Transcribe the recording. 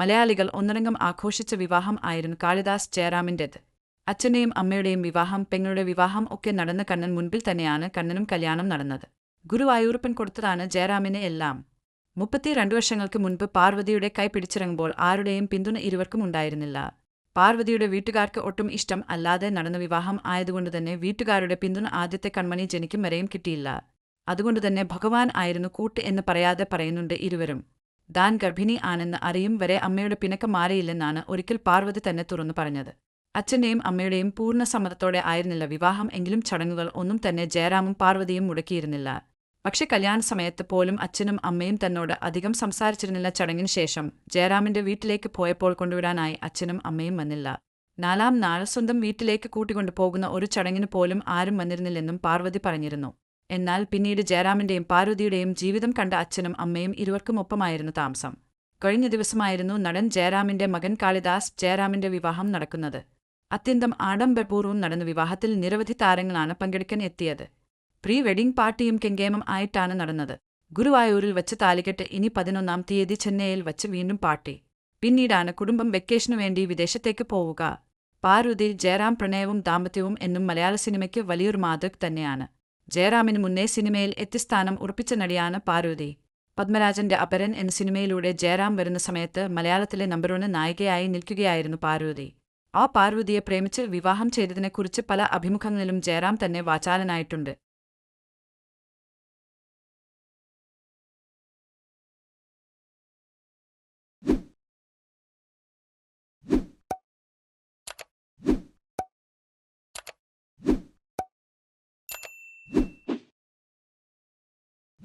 മലയാളികൾ ഒന്നരംഗം ആഘോഷിച്ച വിവാഹം ആയിരുന്നു കാളിദാസ് ജയറാമിന്റെത്. അച്ഛന്റെയും അമ്മയുടെയും വിവാഹം പെങ്ങളുടെ വിവാഹം ഒക്കെ നടന്ന കണ്ണൻ മുൻപിൽ തന്നെയാണ് കണ്ണനും കല്യാണം നടന്നത്. ഗുരുവായൂരപ്പൻ കൊടുത്തതാണ് ജയറാമിനെ എല്ലാം. മുപ്പത്തിരണ്ട് വർഷങ്ങൾക്ക് മുൻപ് പാർവതിയുടെ കൈ പിടിച്ചിറങ്ങുമ്പോൾ ആരുടെയും പിന്തുണ ഇരുവർക്കും ഉണ്ടായിരുന്നില്ല. പാർവതിയുടെ വീട്ടുകാർക്ക് ഒട്ടും ഇഷ്ടം അല്ലാതെ നടന്ന വിവാഹം ആയതുകൊണ്ട് തന്നെ വീട്ടുകാരുടെ പിന്തുണ ആദ്യത്തെ കൺമണി ജനിക്കും വരെയും കിട്ടിയില്ല. അതുകൊണ്ട് തന്നെ ഭഗവാൻ ആയിരുന്നു കൂട്ട് എന്ന് പറയാതെ പറയുന്നുണ്ട് ഇരുവരും. താൻ ഗർഭിണി ആണെന്ന് അറിയും വരെ അമ്മയുടെ പിണക്കം മാറിയില്ലെന്നാണ് ഒരിക്കൽ പാർവതി തന്നെ തുറന്നു പറഞ്ഞത്. അച്ഛന്റെയും അമ്മയുടെയും പൂർണ സമ്മതത്തോടെ ആയിരുന്നില്ല വിവാഹം എങ്കിലും ചടങ്ങുകൾ ഒന്നും തന്നെ ജയറാമും പാർവതിയും മുടക്കിയിരുന്നില്ല. പക്ഷെ കല്യാണ സമയത്ത് പോലും അച്ഛനും അമ്മയും തന്നോട് അധികം സംസാരിച്ചിരുന്നില്ല ചടങ്ങിന് ശേഷം ജയറാമിന്റെ വീട്ടിലേക്ക് പോയപ്പോൾ കൊണ്ടുവിടാനായി അച്ഛനും അമ്മയും വന്നില്ല. നാലാം നാൾ സ്വന്തം വീട്ടിലേക്ക് കൂട്ടിക്കൊണ്ടു പോകുന്ന ഒരു ചടങ്ങിന് പോലും ആരും വന്നിരുന്നില്ലെന്നും പാർവതി പറഞ്ഞിരുന്നു. എന്നാൽ പിന്നീട് ജയറാമിന്റെയും പാർവതിയുടെയും ജീവിതം കണ്ട അച്ഛനും അമ്മയും ഇരുവർക്കും ഒപ്പമായിരുന്നു താമസം. കഴിഞ്ഞ ദിവസമായിരുന്നു നടൻ ജയറാമിന്റെ മകൻ കാളിദാസ് ജയറാമിന്റെ വിവാഹം നടക്കുന്നത്. അത്യന്തം ആഡംബരപൂർവം നടന്ന വിവാഹത്തിൽ നിരവധി താരങ്ങളാണ് പങ്കെടുക്കാൻ എത്തിയത്. പ്രീ വെഡിംഗ് പാർട്ടിയും കെങ്കേമം ആയിട്ടാണ് നടന്നത്. ഗുരുവായൂരിൽ വച്ച് താലികെട്ട് ഇനി പതിനൊന്നാം തീയതി ചെന്നൈയിൽ വച്ച് വീണ്ടും പാർട്ടി. പിന്നീടാണ് കുടുംബം വെക്കേഷനു വേണ്ടി വിദേശത്തേക്ക് പോവുക. പാർവതി ജയറാം പ്രണയവും ദാമ്പത്യവും എന്നും മലയാള സിനിമയ്ക്ക് വലിയൊരു മാതൃക തന്നെയാണ്. ജയറാമിന് മുന്നേ സിനിമയിൽ എത്തിസ്ഥാനം ഉറപ്പിച്ച നടിയാണ് പാർവതി. പത്മരാജന്റെ അപരൻ എന്ന സിനിമയിലൂടെ ജയറാം വരുന്ന സമയത്ത് മലയാളത്തിലെ നമ്പർ വണ് നായികയായി നിൽക്കുകയായിരുന്നു പാർവതി. ആ പാർവതിയെ പ്രേമിച്ച് വിവാഹം ചെയ്തതിനെക്കുറിച്ച് പല അഭിമുഖങ്ങളിലും ജയറാം തന്നെ വാചാലനായിട്ടുണ്ട്.